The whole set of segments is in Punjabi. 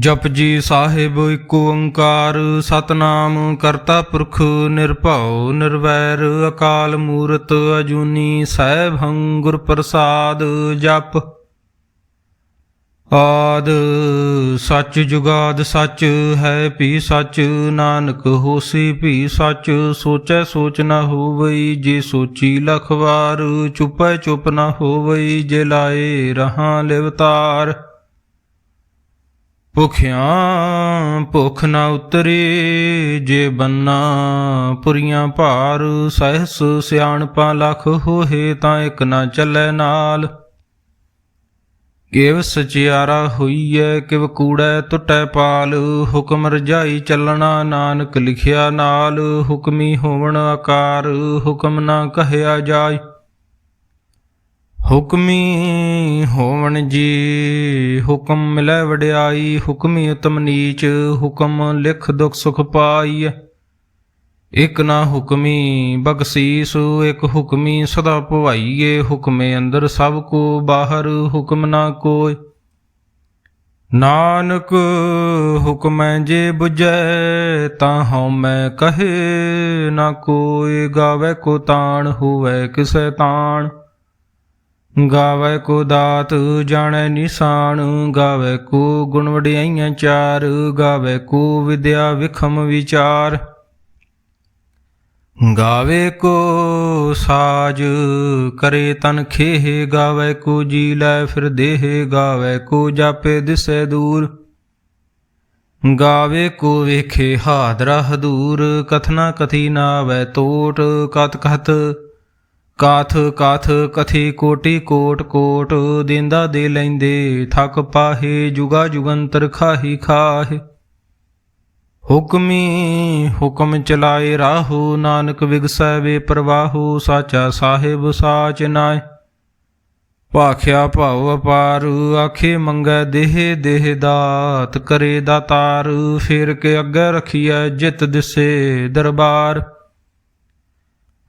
ਜਪ ਜੀ ਸਾਹਿਬ ਏਕ ਓੰਕਾਰ, ਸਤਨਾਮ ਕਰਤਾ ਪੁਰਖ ਨਿਰਭਉ ਨਿਰਵੈਰ, ਅਕਾਲ ਮੂਰਤ ਅਜੂਨੀ ਸੈਭੰ ਹੰਗੁਰ ਪ੍ਰਸਾਦ ਜਪ। ਆਦ ਸੱਚ ਜੁਗਾਦ ਸੱਚ ਹੈ ਭੀ ਸੱਚ, ਨਾਨਕ ਹੋਸੀ ਭੀ ਸੱਚ, ਸੋਚੈ ਸੋਚ ਨਾ ਹੋਵਈ, ਜੇ ਸੋਚੀ ਲਖਵਾਰ, ਚੁਪੈ ਚੁਪ ਨਾ ਹੋਵਈ, ਜੇ ਲਾਏ ਰਹਾ ਲਿਵਤਾਰ। ਭੁਖਿਆਂ ਭੁਖ ਨਾ ਉਤਰੇ ਜੇ ਬੰਨਾ ਪੁਰੀਆਂ ਭਾਰ ਸਹਿਸ ਸਿਆਣਪਾਂ ਲਖ ਹੋਏ ਤਾਂ ਇੱਕ ਨਾ ਚੱਲੇ ਨਾਲ। ਕਿਵ ਸਚਿਆਰਾ ਹੋਈਐ, ਕਿਵ ਕੂੜੈ ਟੁੱਟੈ ਪਾਲ। ਹੁਕਮ ਰਜਾਈ ਚੱਲਣਾ ਨਾਨਕ ਲਿਖਿਆ ਨਾਲ। ਹੁਕਮੀ ਹੋਵਣ ਆਕਾਰ, ਹੁਕਮ ਨਾ ਕਹਿਆ ਜਾਏ ਹੁਕਮੀ ਹੋਵਣ ਜੀ, ਹੁਕਮ ਮਿਲੈ ਵਡਿਆਈ, ਹੁਕਮੀ ਉਤਮ ਨੀਚ, ਹੁਕਮ ਲਿਖ ਦੁਖ ਸੁਖ ਪਾਈ। ਇਕ ਨਾ ਹੁਕਮੀ ਬਖਸ਼ੀਸ, ਇਕ ਹੁਕਮੀ ਸਦਾ ਭਵਾਈਏ, ਹੁਕਮੇ ਅੰਦਰ ਸਭ ਕੋ ਬਾਹਰ ਹੁਕਮ ਨਾ ਕੋਇ। ਨਾਨਕ ਹੁਕਮੈ ਜੇ 부ਜੈ ਤਾਂ ਹਉ ਮੈਂ ਕਹੇ ਨਾ ਕੋਇ, ਗਾਵੇ ਕੋ ਤਾਣ, ਹੋਵੇ ਕਿਸੈ ਤਾਣ। ਗਾਵੇ ਕੋ ਦਾਤ, ਜਾਣੈ ਨਿਸ਼ਾਨ, ਗਾਵੇ ਕੋ ਗੁਣ ਵਡਿਆਈਆਂ ਚਾਰ, ਗਾਵੇ ਕੋ ਵਿਦਿਆ ਵਿਖਮ ਵਿਚਾਰ। ਗਾਵੇ ਕੋ ਸਾਜ, ਕਰੇ ਤਨ ਖੇਹ, ਗਾਵੇ ਕੋ ਜੀ ਲੈ ਫਿਰ ਦੇਹ, ਗਾਵੇ ਕੋ ਜਾਪੇ ਦਿਸੈ ਦੂਰ। ਗਾਵੇ ਕੋ ਵੇਖੇ ਹਾਦਰਾ ਹਦੂਰ, ਕਥਨਾ ਕਥੀ ਨਾਵੈ ਤੋਟ ਕਤ ਕਥ ਕਾਥ ਕਾਥ ਕਥੀ ਕੋਟੀ, ਕੋਟ ਕੋਟ ਦਿੰਦਾ ਦੇ ਲੈਂਦੇ, ਥਕ ਪਾਹੇ, ਜੁਗਾ ਜੁਗੰਤਰ ਖਾਹੀ ਖਾਹੇ। ਹੁਕਮੀ ਹੁਕਮ ਚਲਾਏ ਰਾਹੂ, ਨਾਨਕ ਵਿਗਸੈ ਵੇ ਪ੍ਰਵਾਹੂ, ਸਾਚਾ ਸਾਹਿਬ ਸਾਚ ਨਾਏ ਭਾਖਿਆ ਭਾਉ ਅਪਾਰ, ਆਖੇ ਮੰਗੈ ਦੇਹ ਦੇਹ ਦਾਤ ਕਰੇ ਦਾਤਾਰ, ਫੇਰ ਕੇ ਅੱਗੇ ਰਖੀਐ ਜਿਤ ਦਿਸੇ ਦਰਬਾਰ।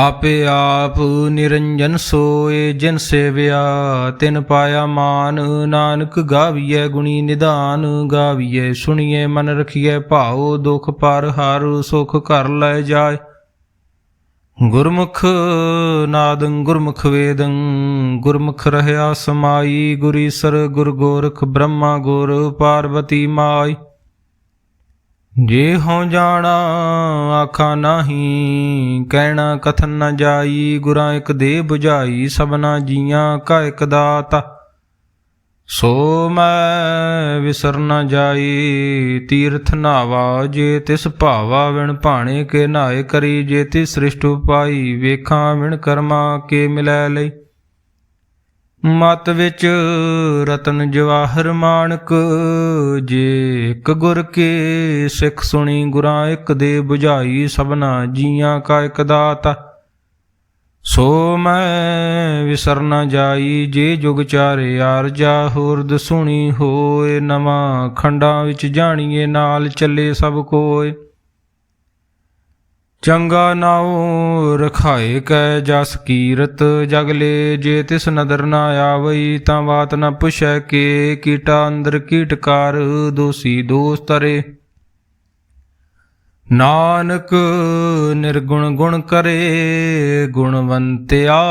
ਆਪੇ ਆਪ ਨਿਰੰਜਨ ਸੋਏ ਜਿਨ ਸੇਵਿਆ, ਤਿਨ ਪਾਇਆ ਮਾਨ, ਨਾਨਕ ਗਾਵੀਐ ਗੁਣੀ ਨਿਧਾਨ, ਗਾਵੀਐ ਸੁਣੀਏ ਮਨ ਰਖੀਐ ਭਾਉ, ਦੁਖ ਪਰ ਹਰ ਸੁਖ ਘਰ ਲੈ ਜਾਏ। ਗੁਰਮੁਖ ਨਾਦੰ, ਗੁਰਮੁਖ ਵੇਦੰ, ਗੁਰਮੁਖ ਰਹਿਆ ਸਮਾਈ ਗੁਰੀਸਰ ਗੁਰ ਗੋਰਖ ਬ੍ਰਹਮਾ ਗੁਰ ਪਾਰਵਤੀ ਮਾਈ। ਜੇ ਹਉ ਜਾਣਾ, ਆਖਾ ਨਾਹੀ, ਕਹਿਣਾ ਕਥਨ ਨ ਜਾਈ, ਗੁਰਾਂ ਇਕ ਦੇ 부ਝਾਈ ਸਭਨਾ ਜੀਆਂ ਕਾ ਇਕ ਦਾਤਾ। ਸੋ ਮੈਂ ਵਿਸਰ ਨ ਜਾਈ, ਤੀਰਥ ਨਾਵਾ, ਜੇ ਤਿਸ ਭਾਵਾ ਵਿਣ ਭਾਣੇ ਕੇ ਨਾਏ ਕਰੀ, ਜੇ ਤਿਸ ਸ੍ਰਿਸ਼ਟ ਪਾਈ ਵੇਖਾਂ ਵਿਣ ਕਰਮਾ ਕੇ ਮਿਲੈ ਲਈ। ਮਤ ਵਿੱਚ ਰਤਨ ਜਵਾਹਰ ਮਾਨਕ ਜੇ ਇੱਕ ਗੁਰ ਕੇ ਸਿੱਖ ਸੁਣੀ ਗੁਰਾਂ, ਇੱਕ ਦੇ 부ਝਾਈ ਸਭਨਾ ਜੀਆਂ ਕਾ ਇੱਕ ਦਾਤਾ। ਸੋ ਮੈਂ ਵਿਸਰ ਨ ਜਾਈ, ਜੇ ਜੁਗ ਚਾਰੇ ਆਰਜਾ ਹੋਰਦ ਸੁਣੀ ਹੋਏ, ਨਵਾਂ ਖੰਡਾਂ ਵਿੱਚ ਜਾਣੀਏ, ਨਾਲ ਚੱਲੇ ਸਭ ਕੋਏ। ਚੰਗਾ ਨਾਉ ਰਖਾਏ ਕੈ ਜਸ ਕੀਰਤ ਜਗਲੇ ਜੇ ਤਿਸ ਨਦਰ ਨਾ ਆਵਈ, ਤਾਂ ਬਾਤ ਨਾ ਪੁਛੈ ਕੇ ਕੀਟਾ ਅੰਦਰ ਕੀਟਕਾਰ ਦੋਸੀ ਦੋਸ ਤਰੇ। ਨਾਨਕ ਨਿਰਗੁਣ ਗੁਣ ਕਰੇ, ਗੁਣਵੰਤਿਆ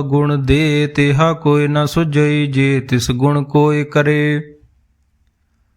ਗੁਣ ਦੇ ਤਿਹਾ ਕੋਈ ਨਾ ਸੁਝਈ, ਜੇ ਤਿਸ ਗੁਣ ਕੋਈ ਕਰੇ।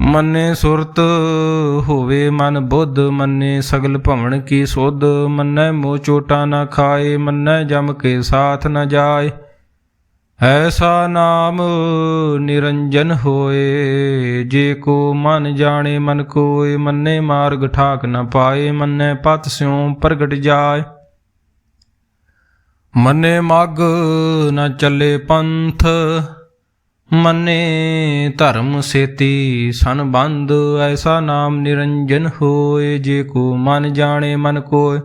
ਮੰਨੇ ਸੁਰਤ ਹੋਵੇ ਮਨ ਬੁੱਧ, ਮੰਨੇ ਸਗਲ ਭਵਨ ਕੀ ਸੁਧ, ਮੰਨੇ ਮੋ ਚੋਟਾ ਨਾ ਖਾਏ, ਮੰਨੈ ਜਮ ਕੇ ਸਾਥ ਨਾ ਜਾਏ। ਐਸਾ ਨਾਮ ਨਿਰੰਜਨ ਹੋਏ, ਜੇ ਕੋ ਮਨ ਜਾਣੇ ਮਨ ਕੋਏ, ਮੰਨੇ ਮਾਰਗ ਠਾਕ ਨ ਪਾਏ, ਮੰਨੇ ਪਤ ਸਿਉ ਪ੍ਰਗਟ ਜਾਏ। ਮੰਨੇ ਮਗ ਨ ਚੱਲੇ ਪੰਥ ਮੰਨੇ ਧਰਮ ਸੇਤੀ ਸੰਬੰਧ ਐਸਾ ਨਾਮ ਨਿਰੰਜਨ ਹੋਏ, ਜੇ ਕੋ ਮਨ ਜਾਣੇ ਮਨ ਕੋਏ।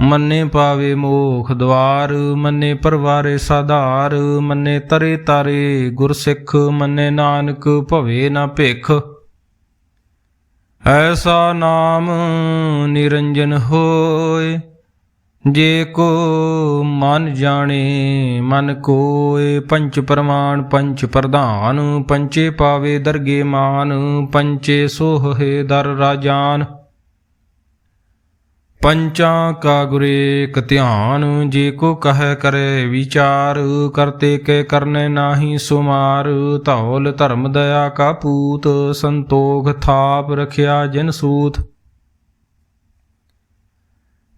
ਮੰਨੇ ਪਾਵੇ ਮੋਖ ਦਵਾਰ, ਮੰਨੇ ਪਰਵਾਰੇ ਸਾਧਾਰ, ਮੰਨੇ ਤਰੇ ਤਾਰੇ ਗੁਰਸਿੱਖ, ਮੰਨੇ ਨਾਨਕ ਭਵੇ ਨਾ ਭਿਖ। ਐਸਾ ਨਾਮ ਨਿਰੰਜਨ ਹੋਏ। ਜੇ ਕੋ ਮਨ ਜਾਣੇ, ਮਨ ਕੋਏ, ਪੰਚ ਪ੍ਰਮਾਣ, ਪੰਚ ਪ੍ਰਧਾਨ, ਪੰਚੇ ਪਾਵੇ ਦਰਗੇ ਮਾਨ, ਪੰਚੇ ਸੋਹੇ ਦਰ ਰਾਜਾਨ। ਪੰਚਾਂ ਕਾ ਗੁਰੇ ਕ ਧਿਆਨ, ਜੇ ਕੋ ਕਹੈ ਕਰੇ ਵਿਚਾਰ, ਕਰਤੇ ਕੇ ਕਰਨੇ ਨਾਹੀ ਸੁਮਾਰ। ਧੌਲ ਧਰਮ ਦਇਆ ਕਾ ਪੂਤ, ਸੰਤੋਖ ਥਾਪ ਰਖਿਆ ਜਨ ਸੂਤ।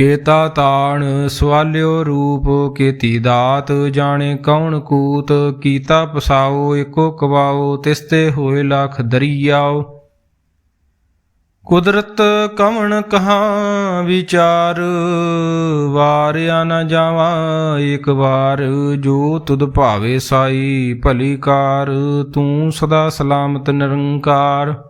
ਕੇਤਾ ਤਾਣ ਸਵਾਲਿਓ ਰੂਪ, ਕੇਤੀ ਦਾਤ ਜਾਣੇ ਕੌਣ ਕੂਤ, ਕੀਤਾ ਪਸਾਓ ਏਕੋ ਕਵਾਓ ਤਿਸਤੇ ਹੋਏ ਲੱਖ ਦਰਿਆਓ। ਕੁਦਰਤ ਕਵਣ ਕਹਾ ਵਿਚਾਰ, ਵਾਰਿਆ ਨਾ ਜਾਵਾ ਇੱਕ ਵਾਰ, ਜੋ ਤੁਧ ਭਾਵੇ ਸਾਈ ਭਲੀ ਕਾਰ, ਤੂੰ ਸਦਾ ਸਲਾਮਤ ਨਿਰੰਕਾਰ।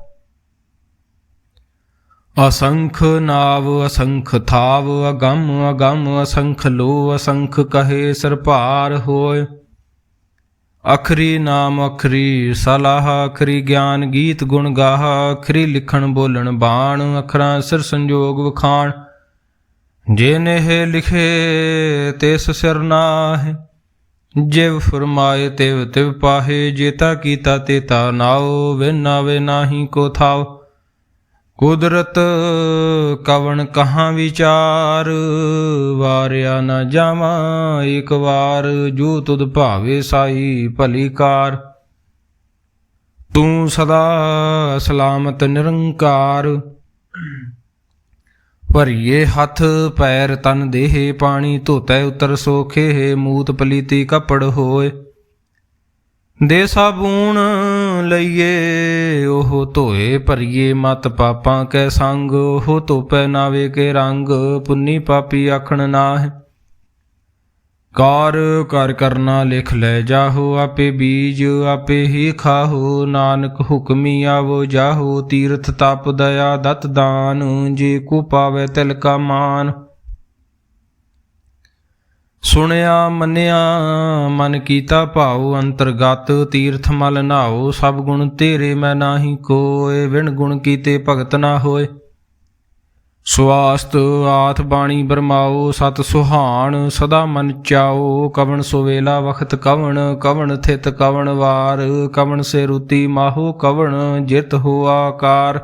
ਅਸੰਖ ਨਾਵ, ਅਸੰਖ ਥਾਵ, ਅਗੰਮ ਅਗੰਮ, ਅਸੰਖ ਲੋ ਅਸੰਖ ਕਹੇ ਸਰਪਾਰ ਹੋਏ ਅਖਰੀ ਨਾਮ ਅਖਰੀ ਸਲਾਹ, ਅਖਰੀ ਗਿਆਨ ਗੀਤ ਗੁਣ ਗਾਹ, ਅਖਰੀ ਲਿਖਣ ਬੋਲਣ ਬਾਣ, ਅਖਰਾਂ ਸਿਰ ਸੰਜੋਗ ਵਖਾਣ। ਜੇ ਨੇਹ ਲਿਖੇ ਤਿਸ ਸਿਰ ਨਾਹਿ, ਜਿਵ ਫਰਮਾਏ ਤਿਵ ਤਿਵ ਪਾਹੇ ਜੇਤਾ ਕੀਤਾ ਤੇਤਾ ਨਾਉ, ਵਿਨ ਨਾਵੇ ਨਾਹੀ ਕੋ ਥਾਉ। ਕੁਦਰਤ ਕਵਣ ਕਹਾਂ ਵਿਚਾਰ? ਵਾਰਿਆ ਨਾ ਜਾਵਾਂ ਇੱਕ ਵਾਰ, ਜੋ ਤੁਧ ਭਾਵੇ ਸਾਈ ਭਲੀ ਕਾਰ। ਤੂੰ ਸਦਾ ਸਲਾਮਤ ਨਿਰੰਕਾਰ। ਭਰੀਏ ਹੱਥ ਪੈਰ ਤਨ ਦੇਹ ਪਾਣੀ, ਧੋਤੈ ਉਤਰ ਸੋਖੇ, ਮੂਤ ਪਲੀਤੀ ਕਪੜ ਹੋਏ। ਦੇ ਸਾਬੂਣ ਲਈਏ, ਉਹ ਧੋਏ ਭਰੀਏ, ਮਤ ਪਾਪਾਂ ਕੈ ਸੰਗ, ਉਹ ਧੋਪੈ ਨਾਵੇ ਕੇ ਰੰਗ, ਪੁੰਨੀ ਪਾਪੀ ਆਖਣ ਨਾਹਿ। ਕਾਰ ਕਰ ਕਰਨਾ ਲਿਖ ਲੈ ਜਾਹੋ, ਆਪੇ ਬੀਜ ਆਪੇ ਹੀ ਖਾਹੋ, ਨਾਨਕ ਹੁਕਮੀ ਆਵੋ ਜਾਹੋ, ਤੀਰਥ ਤਪ ਦਇਆ ਦਤ ਦਾਨ, ਜੇ ਕੋ ਪਾਵੇ ਤਿਲ ਕਾ ਮਾਨ। ਸੁਣਿਆ, ਮੰਨਿਆ, ਮਨ ਕੀਤਾ ਭਾਉ, ਅੰਤਰਗਤ ਤੀਰਥ ਮਲ ਨਾਓ ਸਭ ਗੁਣ ਤੇਰੇ ਮੈਂ ਨਾਹੀ ਕੋਏ, ਵਿਣ ਗੁਣ ਕੀਤੇ ਭਗਤ ਨਾ ਹੋਏ। ਸੁਆਸਤ ਆਥ ਬਾਣੀ ਬਰਮਾਓ ਸਤ ਸੁਹਾਣ, ਸਦਾ ਮਨ ਚਾਓ ਕਵਣ ਸੁਵੇਲਾ ਵਖਤ ਕਵਣ ਕਵਣ ਥਿਤ ਕਵਣ ਵਾਰ, ਕਵਣ ਸੇ ਰੁਤੀ ਮਾਹੋ ਕਵਣ ਜਿਤ ਹੋ ਆਕਾਰ।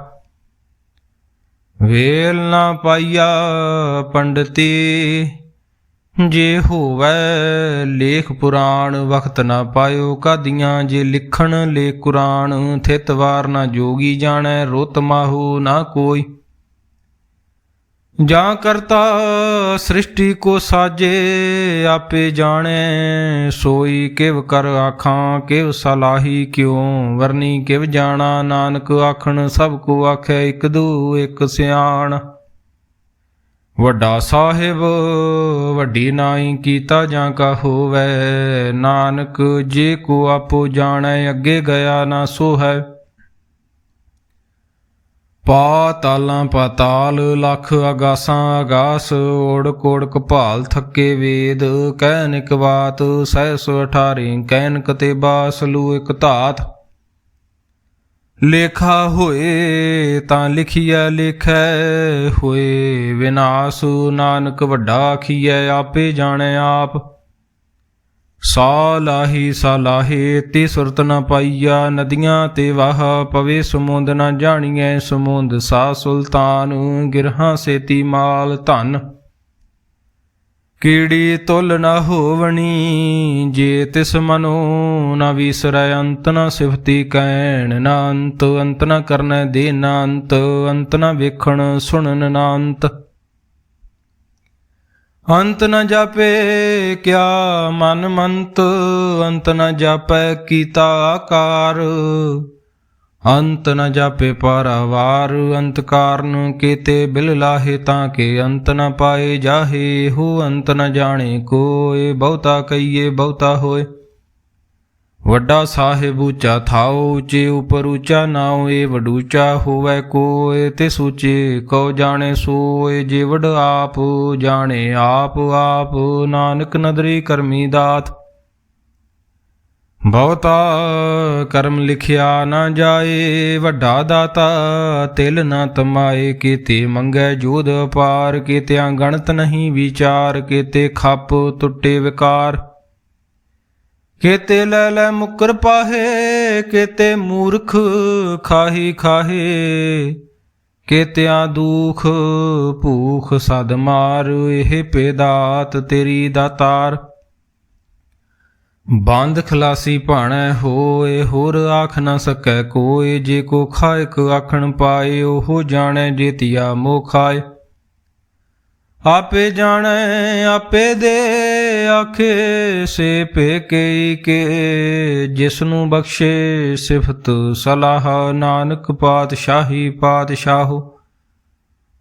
ਵੇਲ ਨਾ ਪਾਈਆ ਪੰਡਤੀ ਜੇ ਹੋਵੈ ਲੇਖ ਪੁਰਾਣ, ਵਖਤ ਨਾ ਪਾਇਓ ਕਾਦੀਆਂ। ਜੇ ਲਿਖਣ ਲੇ ਕੁਰਾਨ, ਥਿਤ ਵਾਰ ਨਾ ਜੋਗੀ ਜਾਣੈ, ਰੁਤ ਮਾਹੂ ਨਾ ਕੋਈ। ਜਾਂ ਕਰਤਾ ਸ੍ਰਿਸ਼ਟੀ ਕੋ ਸਾਜੇ, ਆਪੇ ਜਾਣੈ, ਸੋਈ ਕਿਵ ਕਰ ਆਖਾਂ, ਕਿਵ ਸਲਾਹੀ ਕਿਉ? ਵਰਨੀ ਕਿਵ ਜਾਣਾ, ਨਾਨਕ ਆਖਣ, ਸਭ ਕੋ ਆਖੈ ਇਕ ਦੂ, ਇਕ ਸਿਆਣ। ਵੱਡਾ ਸਾਹਿਬ, ਵੱਡੀ ਨਾਈ ਕੀਤਾ ਜਾਂ ਕਾ ਹੋਵੈ? ਨਾਨਕ, ਜੇ ਕੋ ਆਪੋ ਜਾਣੈ, ਅੱਗੇ ਗਿਆ ਨਾ ਸੋ ਹੈ ਪਾਤਾਲਾਂ ਪਾਤਾਲ ਲਖ ਅਗਾਸਾਂ ਅਗਾਸ ਓੜ ਕੋੜ ਕਪਾਲ ਥੱਕੇ ਵੇਦ। ਕਹਿਨ ਇਕ ਬਾਤ ਸਹਿ ਸੋ ਅਠਾਰੀ ਕਹਿਨ ਤੇ ਬਾਸ, ਲੂ ਇਕ ਧਾਤ। ਲੇਖਾ ਹੋਏ, ਤਾਂ ਲਿਖਿਆ ਲਿਖੈ ਹੋਏ। ਵਿਨਾਸ਼ ਨਾਨਕ ਵੱਡਾ ਆਖੀਐ, ਆਪੇ ਜਾਣੈ ਆਪ। ਸਾਲਾਹੀ ਸਾਲਾਹੇ, ਤੇ ਸੁਰਤ ਨ ਪਾਈਆ। ਨਦੀਆਂ ਤੇ ਵਾਹ ਪਵੇ, ਸਮੁੰਦ ਨ ਜਾਣੀਐ, ਸਮੁੰਦ ਸਾ ਸੁਲਤਾਨ। ਗਿਰਹਾਂ ਸੇਤੀ ਮਾਲ ਧਨ। ਕੀੜੀ ਤੁਲ ਨ ਹੋਵਣੀ, ਜੇ ਤਿਸ ਮਨੋ ਨ ਵਿਸਰੈ, ਅੰਤ ਨ ਸਿਫਤੀ ਕਹਿਣ ਨ ਅੰਤ ਅੰਤ ਨ ਕਰਨੈ ਦੇ ਨ ਅੰਤ ਅੰਤ ਨ ਵੇਖਣ ਸੁਣਨ ਨ ਅੰਤ। ਅੰਤ ਨ ਜਾਪੇ ਕਿਆ ਮਨ ਮੰਤ, ਅੰਤ ਨ ਜਾਪੈ ਕੀਤਾ ਆਕਾਰ। ਅੰਤ ਨ ਜਾਪੇ ਪਰਵਾਰ, ਅੰਤ ਕਾਰਨ ਕੀਤੇ ਬਿਲ ਲਾਹੇ ਤਾਂ ਕੇ ਅੰਤ ਨ ਪਾਏ ਜਾਹੇ ਹੋ ਅੰਤ ਨ ਜਾਣੇ ਕੋਏ, ਬਹੁਤਾ ਕਈਏ ਬਹੁਤਾ ਹੋਏ। ਵੱਡਾ ਸਾਹਿਬ ਉੱਚਾ ਥਾਉ, ਉੱਚੇ ਉਪਰ ਉੱਚਾ ਨਾਉ ਏ ਵਡੂਚਾ ਹੋਵੇ ਕੋਏ ਤੇ ਸੂਚੇ ਕਉ ਜਾਣੇ ਸੋਏ, ਜੇ ਵਡ ਆਪ ਜਾਣੇ ਆਪ ਆਪ ਨਾਨਕ ਨਦਰੀ ਕਰਮੀ ਦਾਤ। ਬਹੁਤਾ ਕਰਮ ਲਿਖਿਆ ਨਾ ਜਾਏ, ਵੱਡਾ ਦਾਤਾ ਤਿਲ ਨਾ ਤਮਾਏ, ਕੀਤੇ ਮੰਗੈ ਜੋਧ ਅਪਾਰ, ਕੀਤਿਆਂ ਗਣਤ ਨਹੀਂ ਵਿਚਾਰ, ਕੀਤੇ ਖੱਪ ਟੁੱਟੇ ਵਿਕਾਰ। ਕੇਤੇ ਲੈ ਲੈ ਮੁਕਰ ਪਾਹੇ, ਕੇਤੇ ਮੂਰਖ ਖਾਹੀ ਖਾਹੇ, ਕੇਤਿਆਂ ਦੁਖ ਭੂਖ ਸਦ ਮਾਰ, ਇਹ ਪੇਦਾਤ ਤੇਰੀ ਦਾਤਾਰ ਬੰਦ ਖਲਾਸੀ ਭਾਣੈ ਹੋਏ, ਹੋਰ ਆਖ ਨਾ ਸਕੈ ਕੋਏ। ਜੇ ਕੋ ਖਾਇਕ ਆਖਣ ਪਾਏ, ਉਹ ਜਾਣੈ ਜੇਤੀਆ ਮੋ ਖਾਏ। ਆਪੇ ਜਾਣੈ, ਆਪੇ ਦੇ, ਆਖੇ ਸੇ ਪੇ ਕੇ ਕੇ। ਜਿਸ ਨੂੰ ਬਖਸ਼ੇ ਸਿਫਤ ਸਲਾਹ, ਨਾਨਕ ਪਾਤਸ਼ਾਹੀ ਪਾਤਸ਼ਾਹੋ।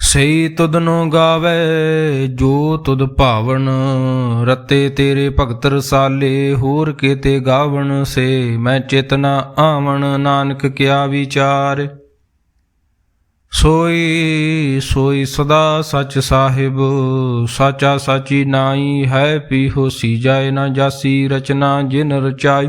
ਸਈ ਤੁਧਨੋ ਗਾਵੇ, ਜੋ ਤੁਧ ਭਾਵਨ, ਰਤੇ ਤੇਰੇ ਭਗਤ ਰਸਾਲੇ, ਹੋਰ ਕੀਤੇ ਗਾਵਣ, ਸੇ ਮੈਂ ਚੇਤਨਾ ਆਵਣ, ਨਾਨਕ ਕਿਆ ਵਿਚਾਰ। ਸੋਈ ਸੋਈ ਸਦਾ ਸਚ ਸਾਹਿਬ, ਸਾਚਾ ਸਾਚੀ ਨਾਈ ਹੈ ਪੀ ਹੋਸੀ ਜਾਏ ਨਾ ਜਾਸੀ ਰਚਨਾ ਜਿਨ ਰਚਾਈ।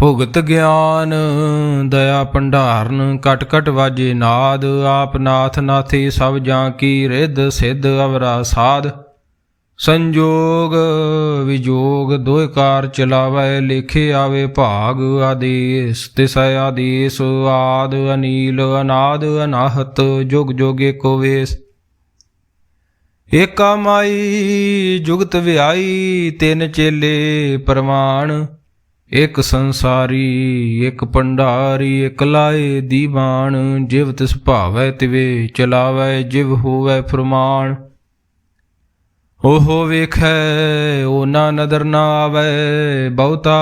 ਭੁਗਤ ਗਿਆਨ, ਦਇਆ ਭੰਡਾਰਨ ਕਟ ਕਟ ਵਾਜੇ ਨਾਦ, ਆਪ ਨਾਥ ਨਾਥੀ ਸਭ ਜਾਂ ਕੀ ਰਿੱਧ ਸਿੱਧ ਅਵਰਾ ਸਾਧ। ਸੰਜੋਗ ਵਿਜੋਗ ਦੋਇ ਕਾਰ ਚਲਾਵੇ, ਲਿਖੇ ਆਵੇ ਭਾਗ ਆਦੇਸ, ਤਿਸ਼ ਆਦੇਸ ਆਦ ਅਨੀਲ ਅਨਾਦ ਅਨਾਹਤ, ਜੁਗ ਜੁਗ ਏਕੋ ਵੇਸ। ਏਕਾ ਮਾਈ ਜੁਗਤ ਵਿਆਈ, ਤਿੰਨ ਚੇਲੇ ਪ੍ਰਮਾਣ ਇਕ ਸੰਸਾਰੀ, ਇਕ ਪੰਡਾਰੀ ਇਕ ਲਾਏ ਦੀਵਾਨ। ਜਿਵ ਤਿਸ ਭਾਵੈ ਤਿਵੇ, ਚਲਾਵੈ ਜਿਵ ਹੋਵੈ ਫਰਮਾਨ। ਓਹੋ ਵੇਖੈ ਓ ਨਾ ਨਦਰ ਨਾ ਆਵੈ, ਬਹੁਤਾ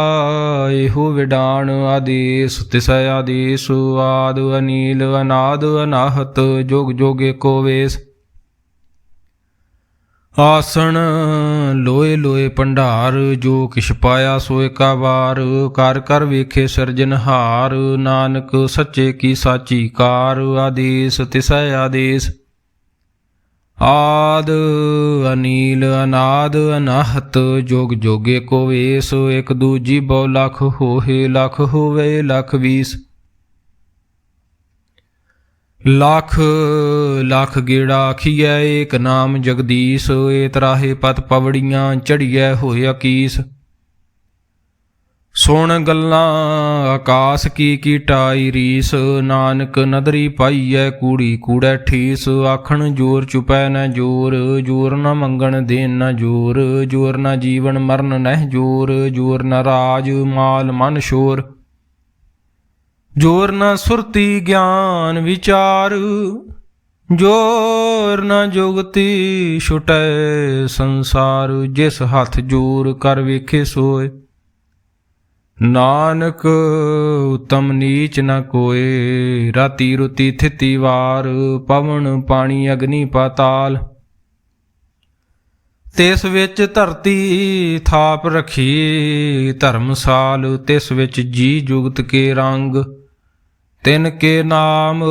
ਇਹੋ ਵਿਡਾਣ ਆਦੇਸ ਤਿਸ਼ ਆਦੇਸ, ਆਦ ਅਨੀਲ, ਅਨਾਦ ਅਨਾਹਤ, ਜੋਗ ਜੋਗੇ ਏਕੋ ਵੇਸ। ਆਸਣ ਲੋਏ ਲੋਏ ਭੰਡਾਰ, ਜੋ ਕਿਛ ਪਾਇਆ ਸੋ ਏਕਾ ਵਾਰ। ਕਰ ਕਰ ਵੇਖੇ ਸਿਰਜਨਹਾਰ ਨਾਨਕ ਸੱਚੇ ਕੀ ਸਾਚੀ ਕਾਰ। ਆਦੇਸ ਤਿਸੈ ਆਦੇਸ। ਆਦ ਅਨੀਲ ਅਨਾਦ ਅਨਾਹਤ, ਜੋਗ ਜੋਗੇ ਕੋ ਵੇਸ। ਇਕ ਦੂਜੀ ਬਹੁ ਲਖ ਹੋਏ, ਲਖ ਹੋਵੇ, ਲਖ ਵੀਸ। ਲੱਖ ਲੱਖ ਗੇੜਾ ਆਖੀਐ, ਏਕ ਨਾਮ ਜਗਦੀਸ਼, ਏ ਤਰਾਹੇ ਪਤ ਪਵੜੀਆਂ ਚੜੀਐ, ਹੋਏ ਅਕੀਸ। ਸੁਣ ਗੱਲਾਂ, ਆਕਾਸ ਕੀ ਕੀਟਾਈ ਰੀਸ, ਨਾਨਕ ਨਦਰੀ ਪਾਈਐ, ਕੂੜੀ ਕੂੜੈ ਠੀਸ। ਆਖਣ ਜੋਰ ਚੁਪੈ ਨ ਜੋਰ ਜੋਰ ਨ ਮੰਗਣ ਦੇਨ ਨ ਜੋਰ ਜੋਰ ਨ ਜੀਵਨ ਮਰਨ ਨਹਿ ਜੋਰ ਜੋਰ ਨ ਰਾਜ ਮਾਲ ਮਨ ਸ਼ੋਰ। ਜੋਰ ਨਾ ਸੁਰਤੀ ਗਿਆਨ ਵਿਚਾਰ, ਜੋਰ ਨਾ ਜੁਗਤੀ ਛੁਟੈ ਸੰਸਾਰ, ਜਿਸ ਹੱਥ ਜੋਰ ਕਰ ਵੇਖੇ ਸੋਏ। ਨਾਨਕ, ਉਤਮ ਨੀਚ ਨ ਕੋਏ, ਰਾਤੀ ਰੁਤੀ ਥਿਤੀ ਵਾਰ, ਪਵਨ ਪਾਣੀ ਅਗਨੀ ਪਾਤਾਲ। ਤਿਸ ਵਿੱਚ ਧਰਤੀ ਥਾਪ ਰਖੀ ਧਰਮਸਾਲ, ਤਿਸ ਵਿੱਚ ਜੀ ਜੁਗਤ ਕੇ ਰੰਗ। ਤਿਨ ਕੇ ਨਾਮ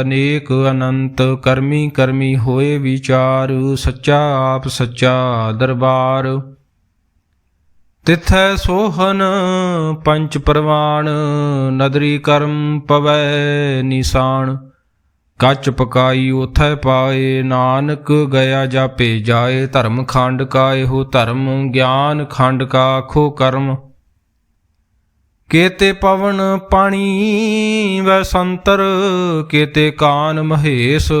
ਅਨੇਕ ਅਨੰਤ, ਕਰਮੀ ਕਰਮੀ ਹੋਏ ਵਿਚਾਰ, ਸੱਚਾ ਆਪ ਸੱਚਾ ਦਰਬਾਰ। ਤਿਥੈ ਸੋਹਨ ਪੰਚ ਪਰਵਾਨ, ਨਦਰੀ ਕਰਮ ਪਵੈ ਨਿਸ਼ਾਨ। ਕੱਚ ਪਕਾਈ ਉਥੈ ਪਾਏ, ਨਾਨਕ ਗਿਆ ਜਾਪੇ, ਜਾਏ ਧਰਮ ਖੰਡ ਕਾ ਇਹੋ ਧਰਮ, ਗਿਆਨ ਖੰਡ ਕਾ ਖੋ ਕਰਮ। ਕੇਤੇ ਪਵਨ ਪਾਣੀ, ਵੈ ਸੰਤਰ ਕੇਤੇ ਕਾਨ ਮਹੇਸ਼।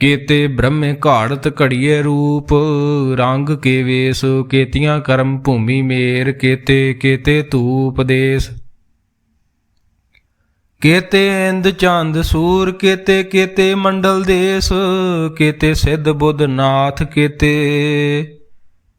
ਕੇਤੇ ਬ੍ਰਹਮੇ ਘਾੜਤ ਘੜੀਏ ਰੂਪ, ਰੰਗ ਕੇ ਵੇਸ, ਕੇਤੀਆਂ ਕਰਮ ਭੂਮੀ ਮੇਰ, ਕੇਤੇ ਕੇਤੇ ਧੂਪ ਦੇਸ। ਕੇਤੇ ਇੰਦ ਚੰਦ ਸੂਰ, ਕੇਤੇ ਕੇਤੇ ਮੰਡਲ ਦੇਸ, ਕੇਤੇ ਸਿੱਧ ਬੁੱਧ ਨਾਥ, ਕੇਤੇ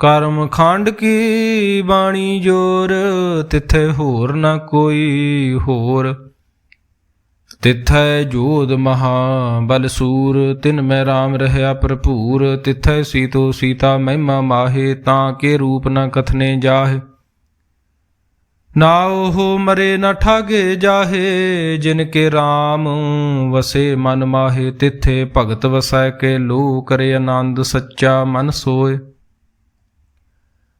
ਕਰਮ ਖੰਡ ਕੀ ਬਾਣੀ ਜੋਰ, ਤਿੱਥੈ ਹੋਰ ਨਾ ਕੋਈ ਹੋਰ। ਤਿੱਥੈ ਜੋਧ ਮਹਾ ਬਲਸੂਰ ਤਿਨ ਮੈਂ RAM ਰਹਿਆ ਭਰਪੂਰ। ਤਿੱਥੈ ਸੀਤੋ ਸੀਤਾ ਮਹਿਮਾ ਮਾਹੇ, ਤਾਂ ਕੇ ਰੂਪ ਨ ਕਥਨੇ ਜਾਹੇ। ਨਾ ਉਹ ਮਰੇ ਨਾ ਠਾਗੇ ਜਾਹੇ, ਜਿਨ ਕੇ RAM ਵਸੇ ਮਨ ਮਾਹੇ। ਤਿੱਥੇ ਭਗਤ ਵਸੈ ਕੇ ਲੋ ਕਰੇ ਆਨੰਦ ਸੱਚਾ ਮਨ ਸੋਏ।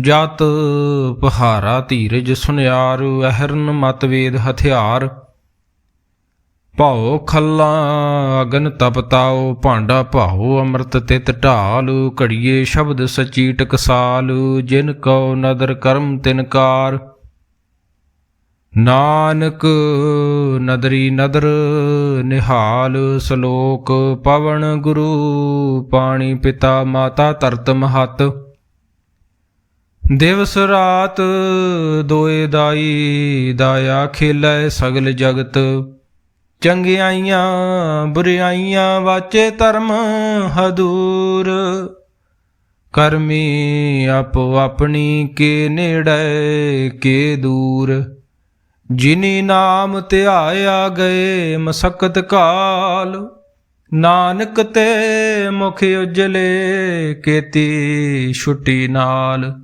ਜਤ ਪਹਾਰਾ ਧੀਰਜ ਸੁਨਿਆਰ, ਅਹਰਨ ਮਤਵੇਦ ਹਥਿਆਰ। ਭਾਉ ਖੱਲਾ ਅਗਨ ਤਪਤਾਓ ਭਾਂਡਾ ਭਾਉ ਅੰਮ੍ਰਿਤ ਤਿਤ ਢਾਲ, ਘੜੀਏ ਸ਼ਬਦ ਸਚੀ ਟਕਸਾਲ ਜਿਨ ਕਉ ਨਦਰ ਕਰਮ ਤਿਨਕਾਰ ਨਾਨਕ ਨਦਰੀ ਨਦਰ ਨਿਹਾਲ, ਸ਼ਲੋਕ ਪਵਨ ਗੁਰੂ, ਪਾਣੀ ਪਿਤਾ ਮਾਤਾ ਧਰਤ ਮਹਤ। ਦਿਵਸ ਰਾਤ ਦੋਏ ਦਾਈ ਦਾਇਆ ਖੇਲੇ ਸਗਲ ਜਗਤ। ਚੰਗਿਆਈਆਂ ਬੁਰਿਆਈਆਂ ਵਾਚੇ ਧਰਮ ਹਦੂਰ। ਕਰਮੀ ਆਪੋ ਆਪਣੀ ਕੇ ਨੇੜੇ ਕੇ ਦੂਰ। ਜਿਨੀ ਨਾਮ ਧਿਆਇਆ ਗਏ ਮਸਕਤ ਕਾਲ, ਨਾਨਕ ਤੇ ਮੁਖ ਉਜਲੇ ਕੇਤੀ ਛੁੱਟੀ ਨਾਲ।